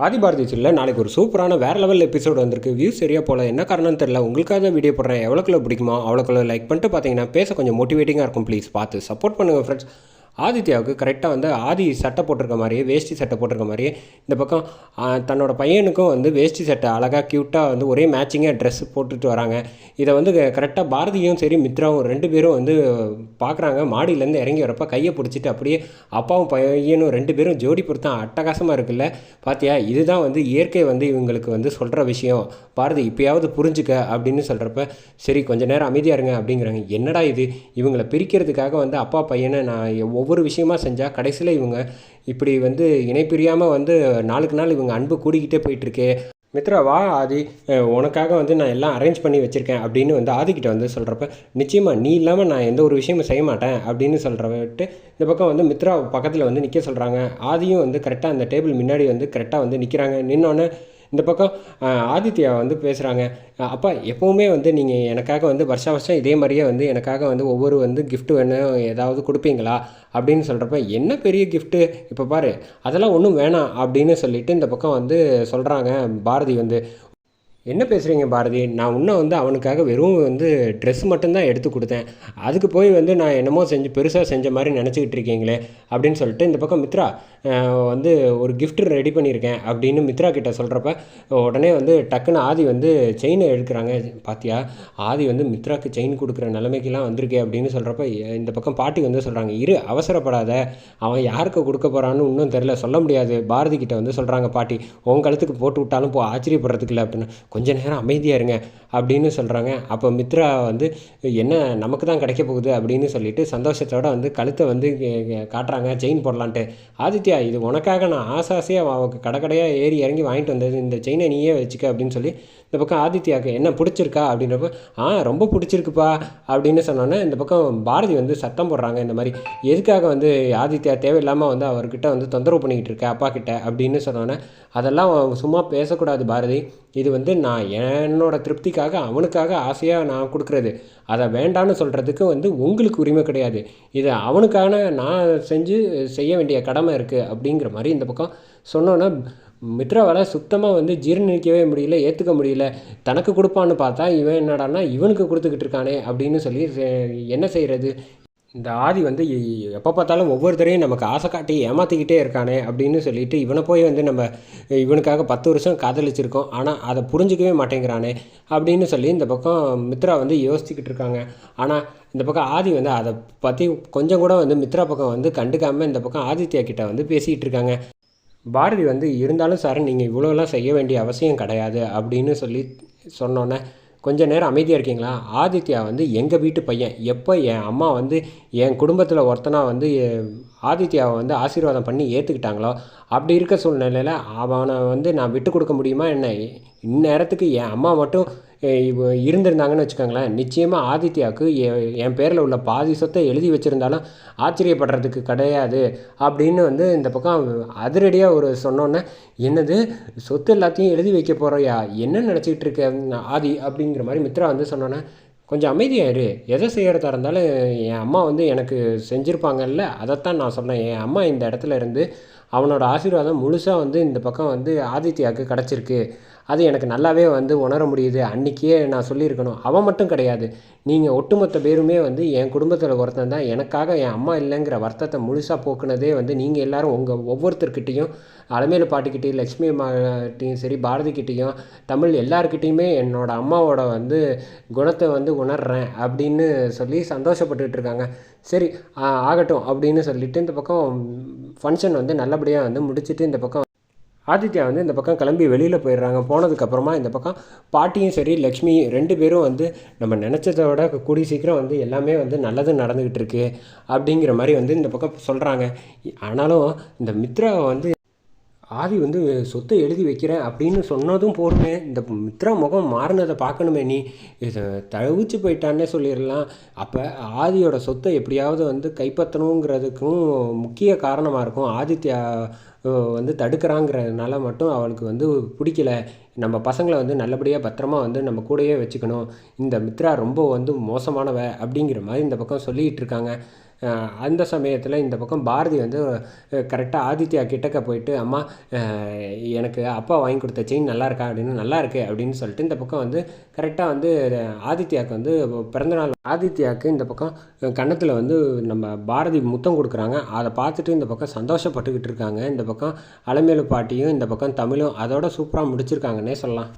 ஆதிபாரதி சீரியலில் நாளைக்கு ஒரு சூப்பரான வேறு லெவல் எபிசோடு வந்திருக்கு. வியூஸ் சரியாக போல என்ன காரணம்னு தெரியல. உங்களுக்காக தான் வீடியோ போடுறேன். எவ்வளோக்குள்ள பிடிக்குமா அவ்வளோக்குள்ள லைக் பண்ணிட்டு பார்த்தீங்கன்னா பேச கொஞ்சம் மோட்டிவேட்டிங்காக இருக்கும். ப்ளீஸ் பார்த்து சப்போர்ட் பண்ணுங்கள் ஃப்ரெண்ட்ஸ் ஆதித்யாவுக்கு கரெக்டாக வந்து ஆதி சட்டை போட்டிருக்க மாதிரியே வேஷ்டி சட்டை போட்டிருக்க மாதிரியே இந்த பக்கம் தன்னோட பையனுக்கும் வந்து வேஷ்டி சட்டை அழகாக க்யூட்டாக வந்து ஒரே மேட்சிங்காக ட்ரெஸ் போட்டுட்டு வராங்க. இதை வந்து கரெக்டாக பாரதியும் சரி மித்ராவும் ரெண்டு பேரும் வந்து பார்க்குறாங்க மாடியிலேருந்து இறங்கி வரப்போ கையை பிடிச்சிட்டு அப்படியே அப்பாவும் பையனும் ரெண்டு பேரும் ஜோடி பொருத்தம் அட்டகாசமாக இருக்குல்ல. பார்த்தியா இதுதான் வந்து இயற்கை வந்து இவங்களுக்கு வந்து சொல்கிற விஷயம். பாரதி இப்போயாவது புரிஞ்சுக்க அப்படின்னு சொல்கிறப்ப சரி கொஞ்சம் நேரம் அமைதியாக இருங்க அப்படிங்கிறாங்க. என்னடா இது? இவங்களை பிரிக்கிறதுக்காக வந்து அப்பா பையனை நான் ஒவ்வொரு விஷயமா செஞ்சால் கடைசியில் இவங்க இப்படி வந்து இணைப்பிரியாமல் வந்து நாளுக்கு நாள் இவங்க அன்பு கூடிக்கிட்டே போயிட்டுருக்கே. மித்ரா வா ஆதி. உனக்காக வந்து நான் எல்லாம் அரேஞ்ச் பண்ணி வச்சுருக்கேன் அப்படின்னு வந்து ஆதிக்கிட்ட வந்து சொல்கிறப்ப நிச்சயமாக நீ இல்லாமல் நான் எந்த ஒரு விஷயமும் செய்ய மாட்டேன் அப்படின்னு சொல்கிறவிட்டு இந்த பக்கம் வந்து மித்ரா பக்கத்தில் வந்து நிற்க சொல்கிறாங்க ஆதியும் வந்து கரெக்டாக அந்த டேபிள் முன்னாடி வந்து கரெக்டாக வந்து நிற்கிறாங்க நின்னோன்னே இந்த பக்கம் ஆதித்யா வந்து பேசுகிறாங்க அப்பா எப்போவுமே வந்து நீங்கள் எனக்காக வந்து வருஷா வருஷம் இதே மாதிரியே வந்து எனக்காக வந்து ஒவ்வொரு வந்து கிஃப்ட்டு வேணும் ஏதாவது கொடுப்பீங்களா? அப்படின்னு சொல்கிறப்ப என்ன பெரிய கிஃப்ட்டு இப்போ பாரு அதெல்லாம் ஒன்றும் வேணாம் அப்படின்னு சொல்லிட்டு இந்த பக்கம் வந்து சொல்கிறாங்க பாரதி வந்து. என்ன பேசுகிறீங்க பாரதி? நான் இன்னும் வந்து அவனுக்காக வெறும் வந்து ட்ரெஸ் மட்டும்தான் எடுத்து கொடுத்தேன். அதுக்கு போய் வந்து நான் என்னமோ செஞ்சு பெருசாக செஞ்ச மாதிரி நினச்சிக்கிட்டு இருக்கீங்களே அப்படின்னு சொல்லிட்டு இந்த பக்கம் மித்ரா வந்து ஒரு கிஃப்ட் ரெடி பண்ணியிருக்கேன் அப்படின்னு மித்ரா கிட்ட சொல்கிறப்ப உடனே வந்து டக்குன்னு ஆதி வந்து செயினை எடுக்கிறாங்க பாத்தியா? ஆதி வந்து மித்ராக்கு செயின் கொடுக்குற நிலைமைக்கெல்லாம் வந்திருக்கே அப்படின்னு சொல்கிறப்ப இந்த பக்கம் பாட்டி வந்து சொல்கிறாங்க இரு அவசரப்படாத. அவன் யாருக்கு கொடுக்க போகிறான்னு இன்னும் தெரில சொல்ல முடியாது. பாரதி கிட்ட வந்து சொல்கிறாங்க பாட்டி உன் கழுத்துக்கு போட்டு விட்டாலும் போ ஆச்சரியப்படுறதுக்கு இல்லை அப்படின்னு. கொஞ்ச நேரம் அமைதியாக இருங்க அப்படின்னு சொல்கிறாங்க அப்போ மித்ரா வந்து என்ன நமக்கு தான் கிடைக்க போகுது அப்படின்னு சொல்லிட்டு சந்தோஷத்தோட வந்து கழுத்தை வந்து காட்டுறாங்க. செயின் போடலான்ட்டு. ஆதித்யா இது உனக்காக நான் ஆசை ஆசையாக அவனுக்கு கடை கடையாக ஏறி இறங்கி வாங்கிட்டு வந்தது. இந்த செயினை நீயே வச்சுக்க அப்படின்னு சொல்லி இந்த பக்கம் ஆதித்யாவுக்கு என்ன பிடிச்சிருக்கா? அப்படின்றப்ப ஆ ரொம்ப பிடிச்சிருக்குப்பா அப்படின்னு சொன்னோன்னே இந்த பக்கம் பாரதி வந்து சத்தம் போடுறாங்க இந்த மாதிரி. எதுக்காக வந்து ஆதித்யா தேவையில்லாமல் வந்து அவர்கிட்ட வந்து தொந்தரவு பண்ணிக்கிட்டு இருக்க அப்பா கிட்ட? அப்படின்னு சொன்னோன்னே அதெல்லாம் சும்மா பேசக்கூடாது பாரதி. இது வந்து நான் என்னோட திருப்திக்காக அவனுக்காக ஆசையாக நான் கொடுக்குறது. அதை வேண்டான்னு சொல்கிறதுக்கு வந்து உங்களுக்கு உரிமை கிடையாது. இது அவனுக்கான நான் செஞ்சு செய்ய வேண்டிய கடமை இருக்குது அப்படிங்கிற மாதிரி இந்த பக்கம் சொன்னோன்னா மித்ராவால் சுத்தமாக வந்து ஜீரணிக்கவே முடியல ஏற்றுக்க முடியல. தனக்கு கொடுப்பான்னு பார்த்தா இவன் என்னடான்னா இவனுக்கு கொடுத்துக்கிட்டு இருக்கானே அப்படின்னு சொல்லி செ- என்ன செய்கிறது இந்த ஆதி வந்து எப்போ பார்த்தாலும் ஒவ்வொருத்தரையும் நமக்கு ஆசை காட்டி ஏமாற்றிக்கிட்டே இருக்கானே அப்படின்னு சொல்லிட்டு இவனை போய் வந்து நம்ம இவனுக்காக பத்து வருஷம் காதலிச்சிருக்கோம். ஆனால் அதை புரிஞ்சிக்கவே மாட்டேங்கிறானே அப்படின்னு சொல்லி இந்த பக்கம் மித்ரா வந்து யோசிச்சுக்கிட்டு இருக்காங்க. ஆனால் இந்த பக்கம் ஆதி வந்து அதை பற்றி கொஞ்சம் கூட வந்து மித்ரா பக்கம் வந்து கண்டுக்காமல் இந்த பக்கம் ஆதித்யா கிட்ட வந்து பேசிகிட்டு இருக்காங்க. பாரதி வந்து இருந்தாலும் சார் நீங்கள் இவ்வளோலாம் செய்ய வேண்டிய அவசியம் கிடையாது அப்படின்னு சொல்லி சொன்னோன்னே கொஞ்ச நேரம் அமைதியாக இருக்கீங்களா? ஆதித்யா வந்து எங்கள் வீட்டு பையன். எப்போ என் அம்மா வந்து என் குடும்பத்தில் ஒருத்தனாக வந்து ஆதித்யாவை வந்து ஆசீர்வாதம் பண்ணி ஏற்றுக்கிட்டாங்களோ அப்படி இருக்க சூழ்நிலையில் அவனை வந்து நான் விட்டு கொடுக்க முடியுமா என்ன? இந்நேரத்துக்கு என் அம்மா மட்டும் இருந்திருந்தாங்கன்னு வச்சுக்கோங்களேன். நிச்சயமாக ஆதித்யாவுக்கு என் பேரில் உள்ள பாதி சொத்தை எழுதி வச்சுருந்தாலும் ஆச்சரியப்படுறதுக்கு கிடையாது அப்படின்னு வந்து இந்த பக்கம் அதிரடியாக ஒரு சொன்னோன்னே என்னது? சொத்து எல்லாத்தையும் எழுதி வைக்க போகிறையா என்ன நினச்சிக்கிட்டு இருக்க ஆதி? அப்படிங்கிற மாதிரி மித்ரா வந்து சொன்னோன்னே கொஞ்சம் அமைதியாக இரு. எதை செய்கிறதா இருந்தாலும் என் அம்மா வந்து எனக்கு செஞ்சுருப்பாங்கல்ல அதைத்தான் நான் சொன்னேன் என் அம்மா இந்த இடத்துல இருந்து அவனோட ஆசீர்வாதம் முழுசாக வந்து இந்த பக்கம் வந்து ஆதித்யாவுக்கு கிடச்சிருக்கு. அது எனக்கு நல்லாவே வந்து உணர முடியுது. அன்றைக்கியே நான் சொல்லியிருக்கணும். அவன் மட்டும் கிடையாது. நீங்கள் ஒட்டுமொத்த பேருமே வந்து என் குடும்பத்தில் ஒருத்தன் தான். எனக்காக என் அம்மா இல்லைங்கிற வருத்தத்தை முழுசாக போக்குனதே வந்து நீங்கள் எல்லாரும் உங்கள் ஒவ்வொருத்தர்கிட்டையும் அலமேலு பாட்டிக்கிட்டையும் லக்ஷ்மி அம்மாட்டையும் சரி பாரதிக்கிட்டேயும் தமிழ் எல்லாருக்கிட்டேயுமே என்னோடய அம்மாவோட வந்து குணத்தை வந்து உணர்றேன் அப்படின்னு சொல்லி சந்தோஷப்பட்டுக்கிட்டு இருக்காங்க. சரி ஆகட்டும் அப்படின்னு சொல்லிட்டு இந்த பக்கம் ஃபங்க்ஷன் வந்து நல்லபடியாக வந்து முடிச்சுட்டு இந்த பக்கம் ஆதித்யா வந்து இந்த பக்கம் கிளம்பி வெளியில் போயிடுறாங்க. போனதுக்கப்புறமா இந்த பக்கம் பாட்டியும் சரி லக்ஷ்மி ரெண்டு பேரும் வந்து நம்ம நினச்சதை விட கூடி சீக்கிரம் வந்து எல்லாமே வந்து நல்லது நடந்துக்கிட்டு இருக்கு அப்படிங்கிற மாதிரி வந்து இந்த பக்கம் சொல்கிறாங்க ஆனாலும் இந்த மித்ரா வந்து ஆதி வந்து சொத்தை எழுதி வைக்கிறேன் அப்படின்னு சொன்னதும் போருமே இந்த மித்ரா முகம் மாறினதை பார்க்கணுமே நீ. இதை தவிச்சு போயிட்டான்னே சொல்லிடலாம். அப்போ ஆதியோட சொத்தை எப்படியாவது வந்து கைப்பற்றணுங்கிறதுக்கும் முக்கிய காரணமாக இருக்கும். ஆதித்யா வந்து தடுக்கிறாங்கிறதுனால மட்டும் அவளுக்கு வந்து பிடிக்கல. நம்ம பசங்களை வந்து நல்லபடியாக பத்திரமா வந்து நம்ம கூடயே வச்சுக்கணும். இந்த மித்ரா ரொம்ப வந்து மோசமானவ அப்படிங்கிற மாதிரி இந்த பக்கம் சொல்லிகிட்டு இருக்காங்க. அந்த சமயத்தில் இந்த பக்கம் பாரதி வந்து கரெக்டாக ஆதித்யா கிட்டக்க போயிட்டு அம்மா எனக்கு அப்பா வாங்கி கொடுத்த செயின் நல்லா இருக்கா? அப்படின்னு நல்லா இருக்கு அப்படின்னு சொல்லிட்டு இந்த பக்கம் வந்து கரெக்டாக வந்து ஆதித்யாவுக்கு வந்து பிறந்தநாள் ஆதித்யாவுக்கு இந்த பக்கம் கன்னத்தில் வந்து நம்ம பாரதி முத்தம் கொடுக்குறாங்க. அதை பார்த்துட்டு இந்த பக்கம் சந்தோஷப்பட்டுக்கிட்டு இருக்காங்க. இந்த பக்கம் அலமேலு பாட்டியும் இந்த பக்கம் தமிழும் அதோட சூப்பராக முடிச்சிருக்காங்கன்னே சொல்லலாம்.